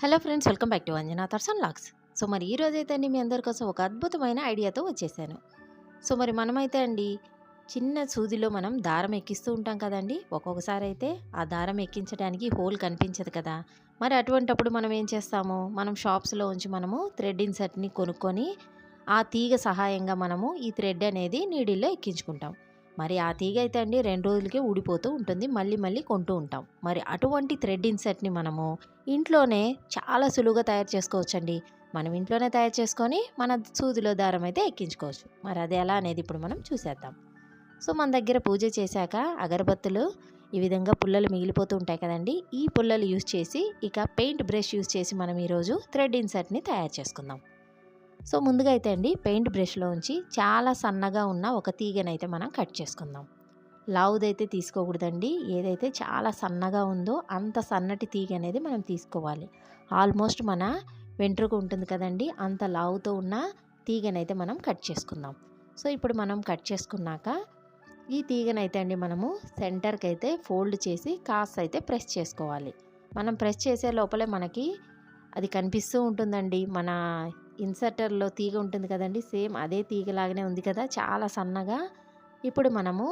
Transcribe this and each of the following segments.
Hello friends welcome back to Anjana తర్సన్ lakhs. So మరి ఈ రోజైతే అండి మీ అందరి కోసం ఒక అద్భుతమైన ఐడియాతో వచ్చేసాను. సో మరి మనమైతే అండి చిన్న సూదిలో మనం దారం ఎక్కిస్తూ ఉంటాం కదండి. ఒక్కొక్కసారి అయితే ఆ దారం ఎక్కించడానికి హోల్ కనిపించదు కదా. మరి అటువంటప్పుడు మనం ఏం చేస్తాము? మనం షాప్స్లో ఉంచి మనము థ్రెడ్ ఇన్సర్ట్ని కొనుక్కొని ఆ తీగ సహాయంగా మనము ఈ థ్రెడ్ అనేది నీడిల్లో ఎక్కించుకుంటాం. మరి ఆ తీగ అయితే అండి రెండు రోజులకే ఊడిపోతూ ఉంటుంది. మళ్ళీ మళ్ళీ కొంటూ ఉంటాం. మరి అటువంటి థ్రెడ్ ఇన్సర్ట్ని మనము ఇంట్లోనే చాలా సులువుగా తయారు చేసుకోవచ్చండి. మనం ఇంట్లోనే తయారు చేసుకొని మన సూదిలో దారం అయితే ఎక్కించుకోవచ్చు. మరి అది ఎలా అనేది ఇప్పుడు మనం చూసేద్దాం. సో మన దగ్గర పూజ చేశాక అగరబత్తులు ఈ విధంగా పుల్లలు మిగిలిపోతూ ఉంటాయి కదండి. ఈ పుల్లలు యూజ్ చేసి ఇక పెయింట్ బ్రష్ యూజ్ చేసి మనం ఈరోజు థ్రెడ్ ఇన్సర్ట్ని తయారు చేసుకుందాం. సో ముందుగా అయితే అండి పెయింట్ బ్రష్లో ఉంచి చాలా సన్నగా ఉన్న ఒక తీగనైతే మనం కట్ చేసుకుందాం. లావుదైతే తీసుకోకూడదండి. ఏదైతే చాలా సన్నగా ఉందో అంత సన్నటి తీగ అనేది మనం తీసుకోవాలి. ఆల్మోస్ట్ మన వెంట్రుక ఉంటుంది కదండి అంత లావుతో ఉన్న తీగనైతే మనం కట్ చేసుకుందాం. సో ఇప్పుడు మనం కట్ చేసుకున్నాక ఈ తీగనైతే అండి మనము సెంటర్కి అయితే ఫోల్డ్ చేసి కాస్ అయితే ప్రెస్ చేసుకోవాలి. మనం ప్రెస్ చేసే లోపలే మనకి అది కనిపిస్తూ ఉంటుందండి. మన ఇన్సర్టర్లో తీగ ఉంటుంది కదండి! సేమ్ అదే తీగలాగానే ఉంది కదా! చాలా సన్నగా. ఇప్పుడు మనము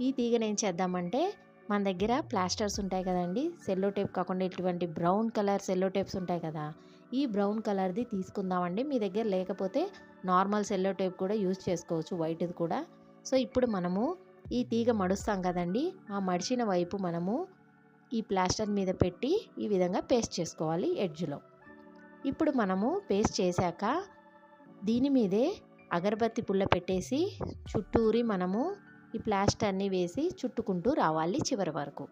ఈ తీగను ఏం చేద్దామంటే మన దగ్గర ప్లాస్టర్స్ ఉంటాయి కదండి! సెల్లో టేప్ కాకుండా ఇటువంటి బ్రౌన్ కలర్ సెల్లో టేప్స్ ఉంటాయి కదా! ఈ బ్రౌన్ కలర్ది తీసుకుందామండి. మీ దగ్గర లేకపోతే నార్మల్ సెల్లో టేప్ కూడా యూజ్ చేసుకోవచ్చు వైట్ది కూడా. సో ఇప్పుడు మనము ఈ తీగ మడుస్తాం కదండి! ఆ మడిచిన వైపు మనము ఈ ప్లాస్టర్ మీద పెట్టి ఈ విధంగా పేస్ట్ చేసుకోవాలి ఎడ్జ్లో. ఇప్పుడు మనము పేస్ట్ చేశాక దీని మీదే అగరబత్తి పుల్ల పెట్టేసి చుట్టూరి మనము ఈ ప్లాస్టర్ని వేసి చుట్టుకుంటూ రావాలి చివరి వరకు.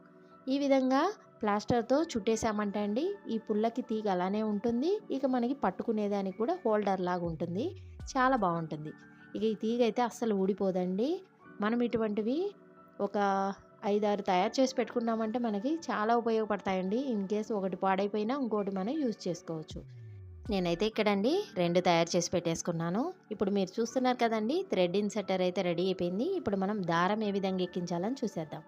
ఈ విధంగా ప్లాస్టర్తో చుట్టేసామంటే అండి ఈ పుల్లకి తీగ అలానే ఉంటుంది. ఇక మనకి పట్టుకునేదానికి కూడా హోల్డర్ లాగా ఉంటుంది. చాలా బాగుంటుంది. ఇక ఈ తీగ అయితే అస్సలు ఊడిపోదండి. మనం ఇటువంటివి ఒక ఐదారు తయారు చేసి పెట్టుకున్నామంటే మనకి చాలా ఉపయోగపడతాయండి. ఇన్ కేస్ ఒకటి పాడైపోయినా ఇంకోటి మనం యూజ్ చేసుకోవచ్చు. నేనైతే ఇక్కడండి రెండు తయారు చేసి పెట్టేసుకున్నాను. ఇప్పుడు మీరు చూస్తున్నారు కదండి థ్రెడ్ ఇన్సెటర్ అయితే రెడీ అయిపోయింది. ఇప్పుడు మనం దారం ఏ విధంగా ఎక్కించాలని చూసేద్దాం.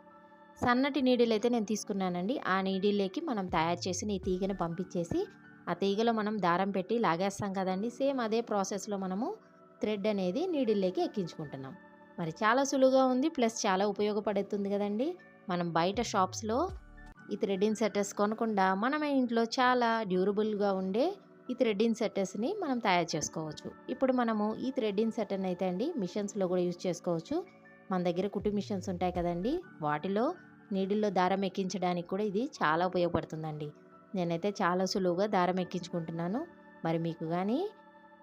సన్నటి నీడిల్ అయితే నేను తీసుకున్నానండి. ఆ నీడిల్లోకి మనం తయారు చేసిన ఈ తీగను పంపించేసి ఆ తీగలో మనం దారం పెట్టి లాగేస్తాం కదండి. సేమ్ అదే ప్రాసెస్లో మనము థ్రెడ్ అనేది నీడిల్లోకి ఎక్కించుకుంటున్నాం. మరి చాలా సులువుగా ఉంది ప్లస్ చాలా ఉపయోగపడుతుంది కదండి. మనం బయట షాప్స్లో ఈ థ్రెడ్ ఇన్సెటర్స్ కొనకుండా మనమే ఇంట్లో చాలా డ్యూరబుల్గా ఉండే ఈ థ్రెడ్ ఇన్సర్టర్స్ని మనం తయారు చేసుకోవచ్చు. ఇప్పుడు మనము ఈ థ్రెడ్ ఇన్సెటర్ని అయితే అండి మిషన్స్లో కూడా యూజ్ చేసుకోవచ్చు. మన దగ్గర కుట్టు మిషన్స్ ఉంటాయి కదండి వాటిలో నీడిల్లో దారం ఎక్కించడానికి కూడా ఇది చాలా ఉపయోగపడుతుందండి. నేనైతే చాలా సులువుగా దారం ఎక్కించుకుంటున్నాను. మరి మీకు కానీ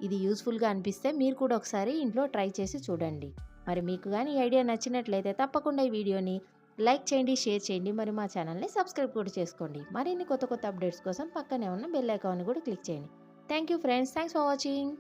ఇది యూస్ఫుల్గా అనిపిస్తే మీరు కూడా ఒకసారి ఇంట్లో ట్రై చేసి చూడండి. మరి మీకు కానీ ఈ ఐడియా నచ్చినట్లయితే తప్పకుండా ఈ వీడియోని లైక్ చేయండి షేర్ చేయండి. మరి మా ఛానల్ని సబ్స్క్రైబ్ కూడా చేసుకోండి. మరిన్ని కొత్త కొత్త అప్డేట్స్ కోసం పక్కనే ఉన్న బెల్ ఐకాన్ కూడా క్లిక్ చేయండి. Thank you friends. Thanks for watching.